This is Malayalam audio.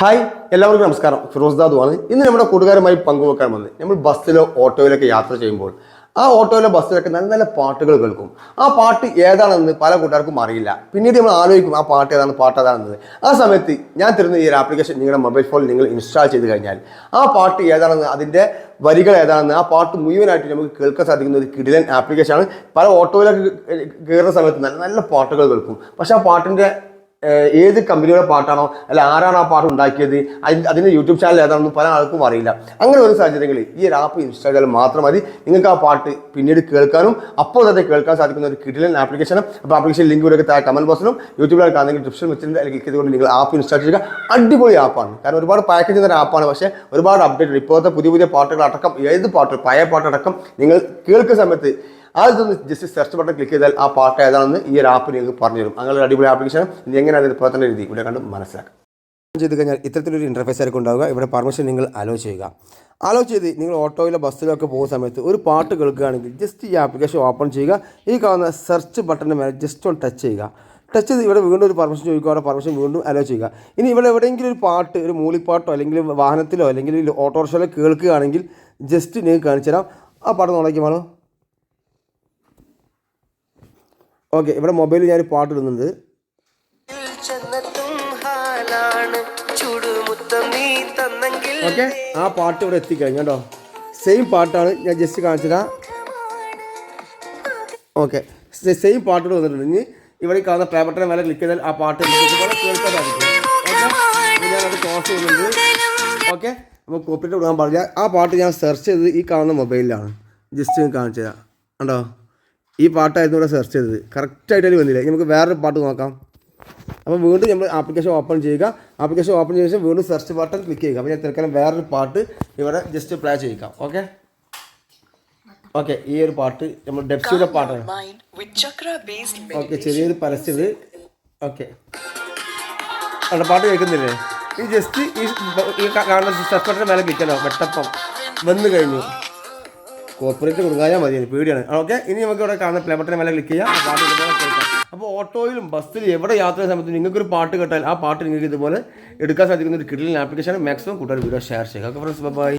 ഹായ് എല്ലാവർക്കും നമസ്കാരം. ഫിറോസ് ആണ്. ഇന്ന് നമ്മുടെ കൂട്ടുകാരുമായി പങ്കുവെക്കാൻ വന്ന് നമ്മൾ ബസ്സിലോ ഓട്ടോയിലൊക്കെ യാത്ര ചെയ്യുമ്പോൾ ആ ഓട്ടോയിലോ ബസ്സിലൊക്കെ നല്ല നല്ല പാട്ടുകൾ കേൾക്കും. ആ പാട്ട് ഏതാണെന്ന് പല കൂട്ടുകാർക്കും അറിയില്ല. പിന്നീട് നമ്മൾ ആലോചിക്കും ആ പാട്ട് ഏതാണ് പാട്ട് ഏതാണെന്നത് ആ സമയത്ത് ഞാൻ തരുന്ന ഈ ഒരു ആപ്ലിക്കേഷൻ നിങ്ങളുടെ മൊബൈൽ ഫോണിൽ നിങ്ങൾ ഇൻസ്റ്റാൾ ചെയ്ത് കഴിഞ്ഞാൽ ആ പാട്ട് ഏതാണെന്ന് അതിന്റെ വരികൾ ഏതാണെന്ന് ആ പാട്ട് മുഴുവനായിട്ട് നമുക്ക് കേൾക്കാൻ സാധിക്കുന്ന ഒരു കിടിലൻ ആപ്ലിക്കേഷനാണ് പല ഓട്ടോയിലൊക്കെ കയറുന്ന സമയത്ത് നല്ല നല്ല പാട്ടുകൾ കേൾക്കും. പക്ഷെ ആ പാട്ടിന്റെ ഏത് കമ്പനിയുടെ പാട്ടാണോ അല്ല ആരാണ് ആ പാട്ട് ഉണ്ടാക്കിയത് അതിന്റെ യൂട്യൂബ് ചാനൽ ഏതാണെന്ന് പല ആൾക്കും അറിയില്ല. അങ്ങനെ ഒരു സാഹചര്യങ്ങളിൽ ഈ ഒരു ആപ്പ് ഇൻസ്റ്റാൾ ചെയ്താൽ മാത്രം മതി. നിങ്ങൾക്ക് ആ പാട്ട് പിന്നീട് കേൾക്കാനും അപ്പോൾ തന്നെ കേൾക്കാൻ സാധിക്കുന്ന ഒരു കിടിലൻ ആപ്ലിക്കേഷനും അപ്പോൾ ആപ്ലിക്കേഷൻ ലിങ്ക് ഇവിടെ താഴെ കമന്റ് ബോക്സിലും യൂട്യൂബിൽ കാണുന്നെങ്കിൽ ഡിസ്ക്രിപ്ഷൻ വെച്ചിട്ടുണ്ട്. ക്ലിക്ക് ചെയ്തുകൊണ്ട് നിങ്ങൾ ആപ്പ് ഇൻസ്റ്റാൾ ചെയ്യുക. അടിപൊളി ആപ്പാണ് കാരണം ഒരുപാട് പാക്കേജ് ഒരു ആപ്പാണ് പക്ഷേ ഒരുപാട് അപ്ഡേറ്റ് ഇപ്പോഴത്തെ പുതിയ പുതിയ പാട്ടുകൾ അടക്കം ഏത് പാട്ട് പഴയ പാട്ടടക്കം നിങ്ങൾ കേൾക്കുന്ന സമയത്ത് ആദ്യമൊന്ന് ജസ്റ്റ് സെർച്ച് ബട്ടൺ ക്ലിക്ക് ചെയ്താൽ ആ പാട്ട് ഏതാണെന്ന് ഈ ഒരു ആപ്പ് നിങ്ങൾക്ക് പറഞ്ഞു തരും. അങ്ങനെ അടിപൊളി ആപ്ലിക്കേഷൻ ഇനി എങ്ങനെയാണ് ഇത് പ്രവർത്തന രീതി? ഇവിടെ കണ്ട് മനസ്സിലാക്കാം. ചെയ്ത് കഴിഞ്ഞാൽ ഇത്തരത്തിലൊരു ഇന്റർഫേസ് ആയിരിക്കും ഉണ്ടാവുക. ഇവിടെ പെർമിഷൻ നിങ്ങൾ അലോ ചെയ്യുക. അലോ ചെയ്ത് നിങ്ങൾ ഓട്ടോയിലോ ബസ്സിലോ ഒക്കെ പോകുന്ന സമയത്ത് ഒരു പാട്ട് കേൾക്കുകയാണെങ്കിൽ ജസ്റ്റ് ഈ ആപ്ലിക്കേഷൻ ഓപ്പൺ ചെയ്യുക. ഈ കാണുന്ന സെർച്ച് ബട്ടന്റെ മേലെ ജസ്റ്റ് ഒന്ന് ടച്ച് ചെയ്യുക. ടച്ച് ചെയ്ത് ഇവിടെ വീണ്ടും ഒരു പെർമിഷൻ ചോദിക്കുക. അവിടെ പെർമിഷൻ വീണ്ടും അലോ ചെയ്യുക. ഇനി ഇവിടെ എവിടെയെങ്കിലും ഒരു പാട്ട് ഒരു മൂളിപ്പാട്ടോ അല്ലെങ്കിൽ വാഹനത്തിലോ അല്ലെങ്കിൽ ഓട്ടോറിക്ഷയിലോ കേൾക്കുകയാണെങ്കിൽ ജസ്റ്റ് നിങ്ങൾക്ക് കാണിച്ചു തരാം ആ പാട്ട് നോക്കി ഓക്കെ ഇവിടെ മൊബൈലിൽ ഞാൻ പാട്ട് ഇടുന്നുണ്ട്. ചെന്നെത്തും ഹാലാണ് ചുടുമുത്തം നീ തന്നെങ്കിൽ. ഓക്കെ ആ പാട്ട് ഇവിടെ എത്തിക്കഴിഞ്ഞു കേട്ടോ. സെയിം പാട്ടാണ് ഞാൻ ജസ്റ്റ് കാണിച്ചതാ. ഓക്കെ സെയിം പാട്ട് ഇവിടെ വന്നിട്ടുണ്ട്. ഇനി ഇവിടെ കാണുന്ന പ്ലേ ബട്ടൺ മേലെ ക്ലിക്ക് ചെയ്താൽ ആ പാട്ട് കേൾക്കാൻ സാധിക്കും. ഓക്കെ ഞാനത് ക്ലോസ് ചെയ്യുന്നുണ്ട്. ഓക്കെ അപ്പോൾ കോപ്പിയിട്ട് വിടാൻ പാടില്ല. ആ പാട്ട് ഞാൻ സെർച്ച് ചെയ്തത് ഈ കാണുന്ന മൊബൈലിലാണ് ജസ്റ്റ് കാണിച്ചു തരാം കണ്ടോ? ഈ പാട്ടായിരുന്നു ഇവിടെ സെർച്ച് ചെയ്തത്. കറക്റ്റായിട്ട് അതിൽ വന്നില്ല? നമുക്ക് വേറൊരു പാട്ട് നോക്കാം. അപ്പോൾ വീണ്ടും നമ്മൾ ആപ്ലിക്കേഷൻ ഓപ്പൺ ചെയ്യുക. ആപ്ലിക്കേഷൻ ഓപ്പൺ ചെയ്ത ശേഷം വീണ്ടും സെർച്ച് ബട്ടൺ ക്ലിക്ക് ചെയ്യുക. അപ്പോൾ ഞാൻ തിരക്കാലം വേറൊരു പാട്ട് ഇവിടെ ജസ്റ്റ് പ്ലേ ചെയ്യിക്കാം. ഓക്കെ ഓക്കെ ഈ ഒരു പാട്ട് നമ്മൾ ഡെപ്സിയുടെ പാട്ടാണ്. ഓക്കെ ചെറിയൊരു പരസ്യം ഓക്കെ അവിടെ പാട്ട് കേൾക്കുന്നില്ലേ? ഈ ജസ്റ്റ് ഈ കാണുന്ന സെർച്ച് മേലെ കിട്ടണോ വെട്ടപ്പം. വന്നു കഴിഞ്ഞു. കോർപ്പറേറ്റ് കൊടുക്കാനാൽ മതി പേടിയാണ്. ഓക്കെ ഇനി നമുക്ക് ഇവിടെ കാണുന്ന പ്ലേ ബട്ടൺ മേലെ ക്ലിക്ക് ചെയ്യാം. പാട്ട് അപ്പോൾ ഓട്ടോയിലും ബസ്സിലും എവിടെ യാത്ര ചെയ്യുന്ന സമയത്ത് നിങ്ങൾക്കൊരു പാട്ട് കേട്ടാൽ ആ പാട്ട് നിങ്ങൾക്ക് ഇതുപോലെ എടുക്കാൻ സാധിക്കുന്ന ഒരു കിഡിലിൻ ആപ്ലിക്കേഷൻ മാക്സിമം കൂട്ടുകാർ വീഡിയോ ഷെയർ ചെയ്യുക. Okay friends bye